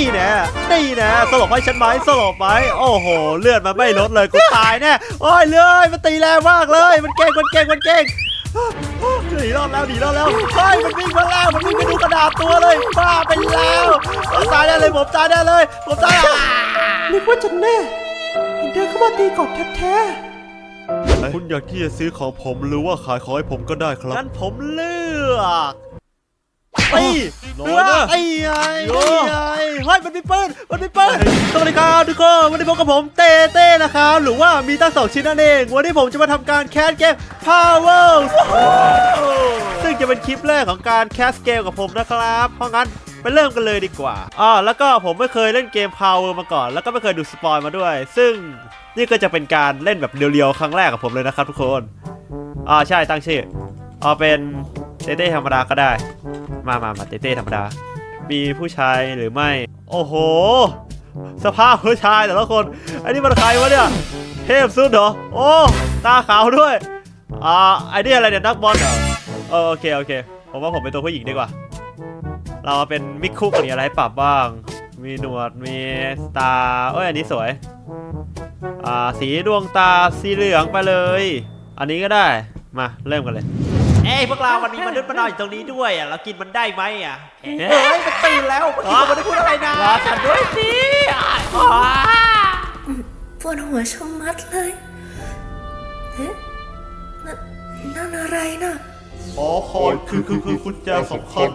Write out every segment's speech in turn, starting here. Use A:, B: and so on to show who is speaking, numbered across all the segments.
A: นี่แน่นี่แน่สลบให้ฉันไหมสลบไหมโอ้โห เลือดมันไม่ลดเลยกูตายแน่โอ้ยเลือดมันตีแรงมากเลย มันเก่งมันเก่งมันเก่งหนีรอดแล้วหนีรอดแล้วเฮ้ยมันวิ่งมาแล้วมันวิ่งไปดูกระดาษตัวเลยบ้าไปแล้วตายได้เลยผมตายได้เลยผมตายอะ
B: นึกว่าจะแน่เห็นเดินเข้ามาตีก่อนแท้
A: คุณอยากที่จะซื้อของผมหรือว่าขายของให้ผมก็ได้ครับงั้นผมเลือก ไอ้
B: รอ
A: เลือก
B: นะ
A: ไอ้ไง
B: โย
A: ไอ้ไงเฮ้ยมันมีปืนมันมีปืนสวัสดีครับทุกคนวันนี้พบกับผมเต้เต้นะครับหรือว่ามีตั้งสองชิ้นนั่นเองวันนี้ผมจะมาทำการแคสเกม Power ซึ่งจะเป็นคลิปแรกของการแคสเกมกับผมนะครับเพราะงั้นไปเริ่มกันเลยดีกว่าอ่าแล้วก็ผมไม่เคยเล่นเกม Power มาก่อน แล้วก็ไม่เคยดูสปอยมาด้วย ซึ่งนี่ก็จะเป็นการเล่นแบบเรียวๆครั้งแรกกับผมเลยนะครับทุกคนอ่าใช่ตั้งชื่อเอาเป็น เต้เต้ธรรมดาก็ได้ มามามาเต้เต้ธรรมดา มีผู้ชายหรือไม่ โอ้โห สภาพผู้ชายแต่ละคนไอ้นี่มันใครวะเนี่ย เทพสุดเหรอ โอ้ ตาขาวด้วย อ่าไอ้นี่อะไรเนี่ยนักบอลเหรอเออโอเคโอเค ผมว่าผมเป็นตัวผู้หญิงดีกว่า เราเป็นมิกคุกมีอะไรให้ปรับบ้าง มีหนวด มีตา เอ้ยอันนี้สวย อ่า สีดวงตาสีเหลืองไปเลย อันนี้ก็ได้ มาเริ่มกันเลย อ้ยพวกเราวันนี้มนุษย์มานอนอยู่ตรงนี้ด้วยอะเรากินมันได้ไหมอะเฮ้ยมันตื่นแล้วมันไม่ได้พูดอะไรนะรอฉันด้วยสิ
C: ปวดหัวชะมัดเลยเอ๊ะนั่นนั่นอะไรน่ะ
A: ขอคอยคือคือคือคุณแจสำคัญ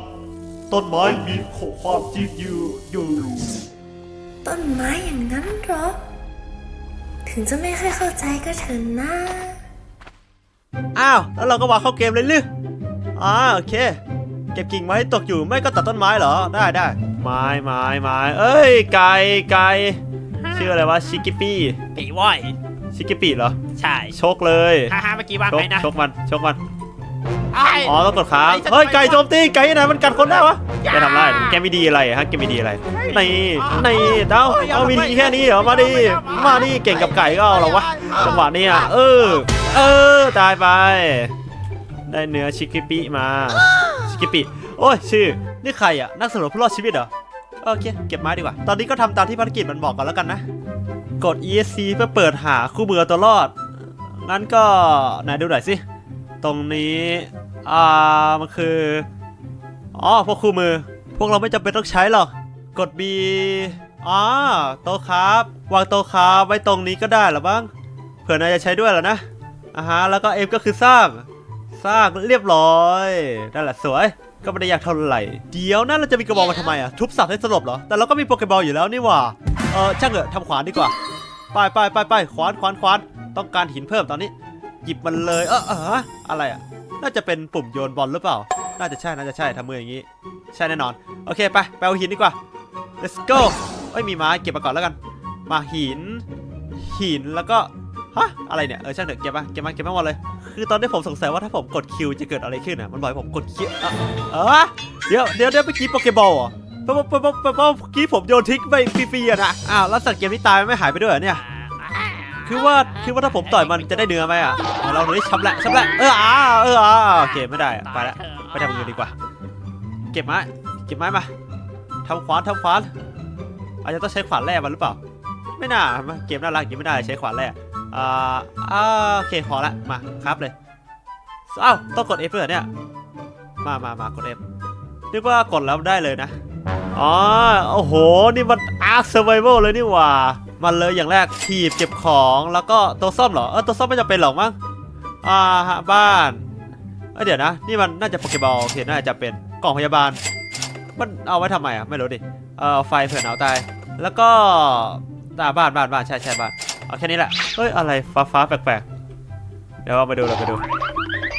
A: ต้นไม้มีความจริงอยู่อยู่
C: ต้นไม้อย่างนั้นเหรอ ถึงจะไม่ค่อยเข้าใจก็เถอะนะ
A: อ้าว แล้วเราก็วางเข้าเกมเลยลืออ่าโอเค เก็บกิ่งไม้ตกอยู่ไม่ก็ตัดต้นไม้เหรอ ได้ได้ ไม้ไม้ไม้เอ้ย ไก่ไก่ชื่ออะไรวะ ชิกิปี้
D: ปีว้อย
A: ชิกิปี้เหรอ
D: ใช่
A: ชกเลย
D: ฮ่าฮ่าเมื่อกี้ว่า
A: ชก
D: ไงนะ
A: ชกมัน ชกมัน
D: ไอ้
A: อ๋อต้องกดค้าง
D: ไอ้ฉัน
A: เฮ้ย
D: ไป
A: ไก่โจมตีไก่ไหนมันกัดคนได้วะ
D: อย่า
A: แกทำไรแกไม่ดีอะไรฮะแกไม่ดีอะไรนี่นี่เอ้า
D: เอ้ยอย่า
A: เอา
D: ทำ
A: มี
D: ไม
A: ดีแค่นี้เหรอมาดิ
D: อย่ามา
A: มาดิเก่งกับไก่ก็เอาเหรอวะจังหวะเนี้ยเออ เออตายไป ได้เนื้อชิคกิปิมาชิคกิปิโอ้ยชื่อนี่ใครอะนักสำรวจผู้รอดชีวิตเหรอโอเคเก็บไม้ดีกว่า ตอนนี้ก็ทำตามที่ภารกิจมันบอกกันแล้วกันนะ กด ESC เพื่อเปิดหาคู่มือเอาตัวรอด งั้นก็ไหนดูหน่อยสิ ตรงนี้ อ่ามันคือ อ๋อ พวกคู่มือ พวกเราไม่จำเป็นต้องใช้หรอก กด B อ๋อโต๊ะครับ วางโต๊ะครับไว้ตรงนี้ก็ได้หรอบ้าง เผื่อนายจะใช้ด้วยหรอนะอ่าฮะ แล้วก็ M ก็คือสร้าง สร้างเรียบร้อยนั่นแหละสวย ก็ไม่ได้อยากเท่าไหร่ เดี๋ยวนั่นเราจะมีกระบอกมาทำไมอะ ทุบสัตว์ให้สลบเหรอ แต่เราก็มีโปเกบอลอยู่แล้วนี่หว่า เออช่างเถอะทำขวานดีกว่า ไปไปไปไปขวานขวานขวาน ต้องการหินเพิ่มตอนนี้ หยิบมันเลย เออเอออะไรอะ น่าจะเป็นปุ่มโยนบอลหรือเปล่า น่าจะใช่ น่าจะใช่ทำมืออย่างนี้ ใช่แน่นอน โอเคไป ไปเอาหินดีกว่า let's go เอ้ยมีไม้เก็บมาก่อนแล้วกัน มาหิน หินแล้วก็ฮะอะไรเนี่ย เออช่างเถอะเก็บมาเก็บมาเก็บมาหมดเลย คือตอนนี้ผมสงสัยว่าถ้าผมกดคิวจะเกิดอะไรขึ้นอะ มันบอกให้ผมกดคิวอะเออเดี๋ยวเดี๋ยวเดี๋ยวเมื่อกี้โปเกบอลเหรอเมื่อเมื่อเมื่อเมื่อกี้ผมโยนทิ้งไปฟรีๆอะนะ อ้าวแล้วสัตว์เกมที่ตายมันไม่หายไปด้วยเหรอเนี่ย คือว่าคือว่าถ้าผมต่อยมันจะได้เนื้อไหมอะ เอาเราเลยชับแหละชับแหละเอออ่าเอออ่าโอเคไม่ได้อะไปละไปทำอื่นดีกว่า เก็บไม้เก็บไม้มาทำขวานทำขวานอาจจะต้องใช้ขวานแร่มันหรือเปล่า ไม่น่าเกมน่ารักย่างไม่ได้ใช้ขวานแร่อ่าอ่าโอเคพอละมาครับเลยอ้าวต้องกด F ด้วยเหรอเนี่ยมามามากด F นึกว่ากดแล้วได้เลยนะอ๋อโอ้โห นี่มัน Ark Survival เลยนี่หว่า มันเลยอย่างแรกถีบเก็บของแล้วก็ตัวซ่อมเหรอ เออตัวซ่อมไม่จำเป็นหรอกมั้ง อ่าฮะบ้านเอ้ยเดี๋ยวนะ นี่มันน่าจะโปเกบอลโอเคน่าจะเป็นกล่องพยาบาล มันเอาไว้ทำไมอะ ไม่รู้ดิ เออไฟเผื่อหนาวตาย แล้วก็ตาบ้านบ้านบ้านใช่ใช่บ้าน เอาแค่นี้แหละ เฮ้ย อะไรฟ้าฟ้าแปลกๆ เดี๋ยวเราไปดูเราไปดู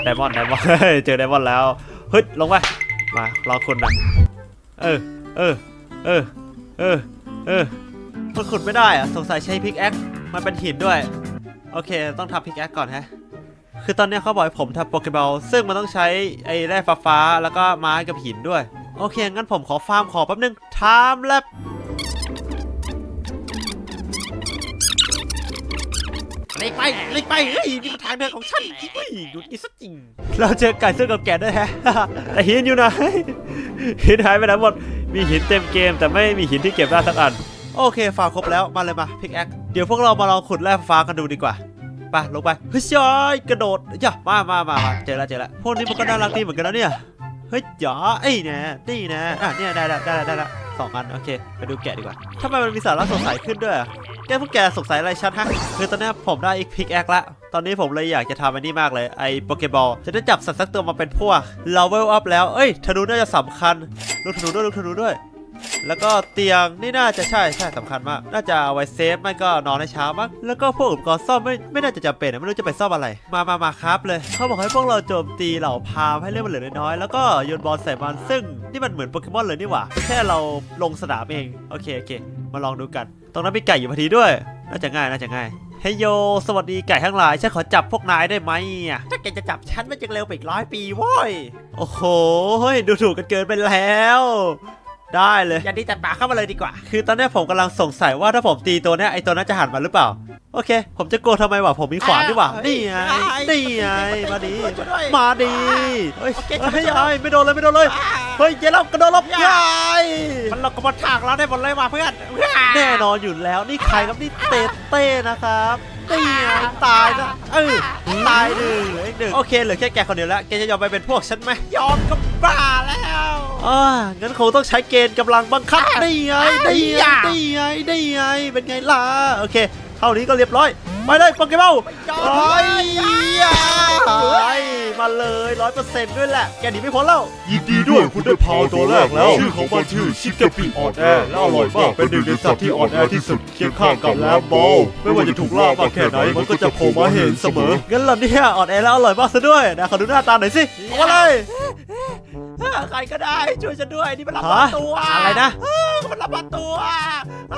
A: ไดมอนด์ไดมอนด์เจอไดมอนด์แล้วเฮ้ยลงไปมารอคุณนะเออ เออ เออ เออ เออมันขุดไม่ได้อะสงสัยใช้พิกแอคมันเป็นหินด้วย โอเค ต้องทำพิกแอคก่อนฮะ คือตอนนี้เขาบอกให้ผมทำโปเกบอลซึ่งมันต้องใช้ไอ้แร่ฟ้าฟ้าแล้วก็ไม้กับหินด้วย โอเค งั้นผมขอฟาร์มขอแป๊บนึงไทม์แลบเล็กไปเล็กไปเฮ้ยนี่มันทางเดินของฉันเฮ้ยหยุดนี่ซะจริง เราเจอไก่เสื้อกับแกะด้วยแฮะ แต่หินอยู่ไหนหินหายไปไหนหมด มีหินเต็มเกม แต่ไม่มีหินที่เก็บได้สักอัน โอเคฟาร์มครบแล้ว มาเลยมาพิกแอคเดี๋ยวพวกเรามาลองขุดแร่ฟ้ากันดูดีกว่า ไปลงไปเฮ้ยจอยกระโดดอย่ามามามามาเจอแล้วเจอแล้วพวกนี้มันก็น่ารักดีเหมือนกันนะเนี่ยเฮ้ยจ๋าไอ้ยนะนี่นะอะเนี่ยได้แล้วได้แล้วได้แล้วสองอันโอเคไปดูแกะดีกว่าทำไมมันมีสาระสดใสขึ้นด้วยแกพวกแกสงสัยอะไรฉันฮะคือตอนนี้ผมได้อีกพิกแอคละตอนนี้ผมเลยอยากจะทำอันนี้มากเลยไอ้โปเกบอลจะได้จับสัตว์สักตัวมาเป็นพวกเราเวลอัพแล้วเอ้ยธนูน่าจะสำคัญลูกธนูด้วยลูกธนูด้วย แล้วก็เตียงนี่น่าจะใช่ใช่สำคัญมาก น่าจะเอาไว้เซฟไม่ก็นอนให้เช้ามั้งแล้วก็พวกอุปกรณ์ซ่อมไม่ไม่น่าจะจำเป็นไม่รู้จะไปซ่อมอะไร มามามาครับเลย เขาบอกให้พวกเราโจมตีเหล่าพามให้เลือดมันเหลือน้อยแล้วก็โยนบอลใส่มันซึ่งนี่มันเหมือนโปเกมอนเลยนี่หว่าแค่เราลงสนามเองโอเคโอเค มาลองดูกัน ตรงนั้นมีไก่อยู่พอดีด้วย น่าจะง่ายน่าจะง่ายเฮยโย สวัสดีไก่ทั้งหลาย ฉันขอจับพวกนายได้ไหมอะถ้าแกจะจับฉันมันจะเร็วไปอีกร้อยปีว้ย โอ้โห ดูถูกกันเกินไปแล้ว ได้เลย อย่าดีแต่ปากเข้ามาเลยดีกว่า คือตอนเนี้ยผมกำลังสงสัยว่าถ้าผมตีตัวเนี้ยไอตัวนั้นจะหันมาหรือเปล่า โอเค ผมจะกลัวทำไมวะผมมีขวานดีกว่านี่ไงนี่ไง มาดีมาดีเฮ้ยเฮ้ยยายไม่โดนเลยไม่โดนเลย เฮ้ยเจ๊ลบกระโดดลบยายมันเราก็มาถากเราได้หมดเลยว่ะเพื่อนแน่นอนอยู่แล้วนี่ใครครับนี่เต้เต้นะครับนี่ไงตายนะเออตายหนึ่งเหลืออีกหนึ่งโอเคเหลือแค่แกคนเดียวแล้วแกจะยอมไปเป็นพวกฉันไหมยอมก็บ้าแล้ว อ่างั้นคงต้องใช้เกณฑ์กำลังบังคับนี่ไงนี่ไงนี่ไงนี่ไงเป็นไงล่ะโอเค เท่านี้ก็เรียบร้อยไปเลยโปเกมอนโอ้ยมาเลยร้อยเปอร์เซ็นต์ด้วยแหละ แกหนีไม่พ้นแล้ว
D: ยินดีด้วยคุณได้พาวตัวแรกแล้ว ชื่อของมันชื่อชิคาปิอ่อนแอและอร่อยมากเป็นหนึ่งในสัตว์ที่อ่อนแอที่สุดเคียงข้างกับแลมโบไม่ว่าจะถูกล่ามากแค่ไหนมันก็จะโผล่มาเห็นเสมอ
A: งั้นเหรอเนี่ยอ่อนแอแล้วอร่อยมากซะด้วยนะขอดูหน้าตาหน่อยสิเอามาเลย
B: ใครก็ได้ช่วยฉันด้วยนี่มันลับ
A: ฮะ
B: ตัว
A: อะไรนะ
B: มันลับตัว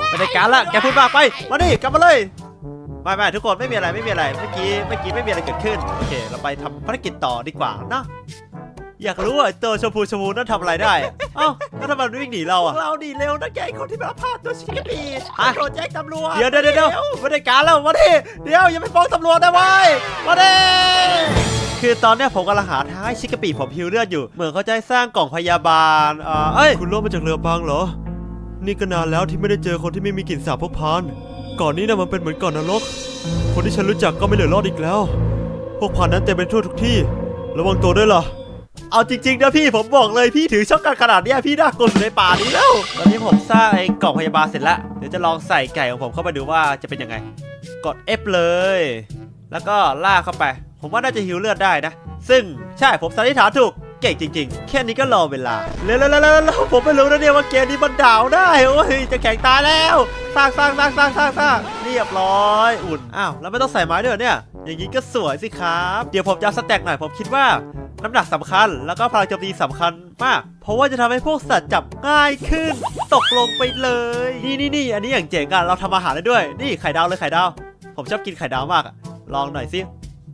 A: ไม่ได้การละแกพูดมากไปมาดิกลับมาเลยไม่ไม่ทุกคนไม่มีอะไรไม่มีอะไรเมื่อกี้เมื่อกี้ไม่มีอะไรเกิดขึ้นโอเค เราไปทำภารกิจต่อดีกว่านะอยากรู้ว่าตัวชมพูชมพูนั่นทำอะไรได้ เอ้าแล้วทำไมมันวิ่งหนีเราอะ
B: เราดีเร็วนะแกไอ้คนที่มาพาตัวชิคกี้พี
A: ฮะ
B: โดนแจ้งตำรวจ
A: เดี๋ยวเดี๋ยวเดี๋ยวไม่ได้การแล้วมาดิเดี๋ยวอย่าไปฟ้องตำรวจนะเว้ยมาดิ คือตอนเนี้ยผมกำลังหาทางให้ชิคกปีผมฮิวเลือดอยู่ เหมือนเขาจะให้สร้างกล่องพยาบาลอ่าเอ้ย คุณล่มมาจากเรือบางเหรอ นี่ก็นานแล้วที่ไม่ได้เจอคนที่ไม่มีกลิ่นสาบพวกพานก่อนนี้นะมันเป็นเหมือนก่อนนรก คนที่ฉันรู้จักก็ไม่เหลือรอดอีกแล้ว พวกพานนั้นเต็มไปทั่วทุกที่ ระวังตัวด้วยล่ะเอาจริงๆนะพี่ผมบอกเลยพี่ถือช็อกกันขนาดเนี้ยพี่น่ากลัวอยู่ในป่านี้แล้ว ตอนนี้ผมสร้างไอ้กล่องพยาบาลเสร็จแล้วเดี๋ยวจะลองใส่ไก่ของผมเข้าไปดูว่าจะเป็นยังไง กด F เลย แล้วก็ลากเข้าไป ผมว่าน่าจะฮิวเลือดได้นะ ซึ่งใช่ผมสันนิษฐานถูกเก่งจริง ๆ แค่นี้ก็รอเวลา แล้วแล้วแล้วผมไม่รู้นะเนี่ยว่าเกมนี้มันดาวได้ โอ้ย จะแข่งตายแล้วสร้างสร้างสร้างสร้างสร้างสร้างเรียบร้อย อุ่น อ้าว แล้วไม่ต้องใส่ไม้ด้วยเนี่ย อย่างนี้ก็สวยสิครับ เดี๋ยวผมจะสแต็กหน่อย ผมคิดว่า น้ำหนักสำคัญ แล้วก็พลังโจมตีสำคัญมาก เพราะว่าจะทำให้พวกสัตว์จับง่ายขึ้น ตกลงไปเลย นี่นี่นี่อันนี้อย่างเจ๋งอะเราทำอาหารได้ด้วย นี่ไข่ดาวเลยไข่ดาว ผมชอบกินไข่ดาวมากอะลองหน่อยสิ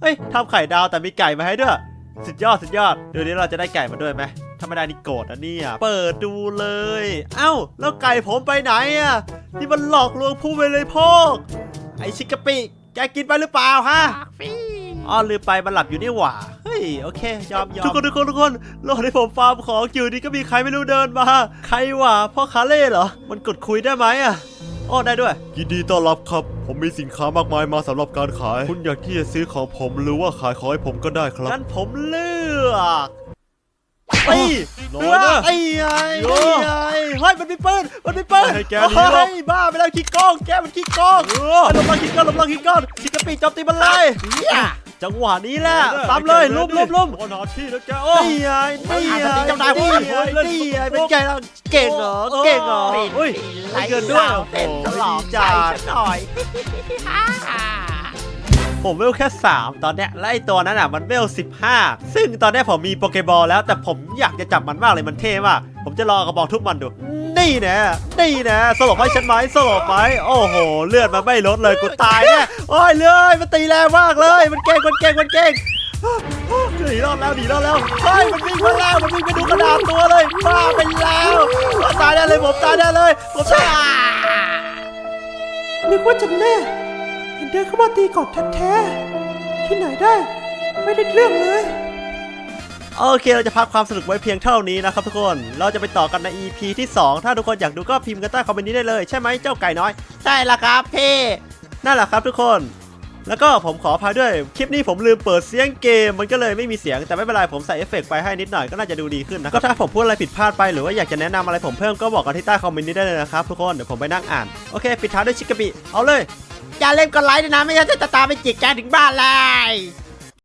A: เฮ้ยทำไข่ดาวแต่มีไก่มาให้ด้วย สุดยอดสุดยอดเดี๋ยวนี้เราจะได้ไก่มาด้วยไหมถ้าไม่ได้นี่โกรธนะเนี่ยเปิดดูเลย เอ้า แล้วไก่ผมไปไหนอะนี่มันหลอกลวงผู้บริโภคไอชิกกะปิ แกกินไปหรือเปล่าฮะอ๋อลืมไปมันหลับอยู่นี่หว่า เฮ้ย โอเค ยอมยอมทุกคนทุกคนทุกคนรอให้ผมฟาร์มของอยู่นี่ก็มีใครไม่รู้เดินมา ใครวะพ่อคาเล่เหรอ มันกดคุยได้ไหมอะ อ้อได้ด้วย
D: ยินดีต้อนรับครับ ผมมีสินค้ามากมายมาสำหรับการขาย คุณอยากที่จะซื้อของผมหรือว่าขายของให้ผมก็ได้ครับ
A: งั้นผมเลือกไอ้
D: รอ
A: เลือก
D: นะ
A: ไอ้ไอ้
D: โย
A: ไอ้เฮ้ยมันมีปืนมันมีปืน
D: ให้แกหนีหรอก
A: เฮ้ยบ้าไปแล้วขี้โกงแกมันขี้โกงลงมาขี้โกงลงมาขี้โกงชิคกะปีโจมตีมันเลย จังหวะนี้แหละซ้ำเลยลุมลุมลุม
D: ขอหน้าที่แล้วแกโอ้
A: นี่ไงนี่ไง
B: เจ้านายผม
A: นี่ไงนี่ไงเป็นไงล่ะเก่งเหรอเก่งเหรออุ้ยให้เงินด้วย
B: เต้นต
A: โอ้
B: ลอ
A: ดี
B: ดใจ
A: จัด
B: ฉันหน่อย
A: ผมเวลแค่ 3 ตอนเนี้ยและไอตัวนั้นอะมันเวล 15 ซึ่งตอนเนี้ยผมมีโปเกบอลแล้วแต่ผมอยากจะจับมันมากเลยมันเท่มาก ผมจะลองเอากระบอกทุบมันดู นี่นะนี่นะสลบให้ฉันไหมสลบไหมโอ้โห เลือดมันไม่ลดเลยกูตายแน่โอ้ยเลือดมันตีแรงมากเลย มันเก่งมันเก่งมันเก่งหนีรอดแล้วหนีรอดแล้วเฮ้ยมันวิ่งมาแล้วมันวิ่งไปดูกระดาษตัวเลยบ้าไปแล้วตายแน่เลยผมตายแน่เลยผมตาย
B: นึกว่าจะแน่เห็นเดินเข้ามาตีก่อนแท้ๆที่ไหนได้ ไม่ได้เรื่องเลย
A: โอเคเราจะพักความสนุกไว้เพียงเท่านี้นะครับทุกคน เราจะไปต่อกันใน EP ที่ 2 ถ้าทุกคนอยากดูก็พิมพ์กันใต้คอมเมนต์นี้ได้เลยใช่ไหมเจ้าไก่น้อย ใช่ละครับพี่นั่นแหละครับทุกคน แล้วก็ผมขออภัยด้วย คลิปนี้ผมลืมเปิดเสียงเกม มันก็เลยไม่มีเสียงแต่ไม่เป็นไรผมใส่เอฟเฟกต์ไปให้นิดหน่อยก็น่าจะดูดีขึ้นนะก็ถ้าผมพูดอะไรผิดพลาดไปหรือว่าอยากจะแนะนำอะไรผมเพิ่มก็บอกกันที่ใต้คอมเมนต์นี้ได้เลยนะครับทุกคนเดี๋ยวผมไปนั่งอ่านโอเคปิดท้ายด้วยชิคกะปิเอาเลย
B: อย่าเล่นกดไลค์ด้วยนะไม่งั้นจะตาไปจิกแกถึงบ้านเลย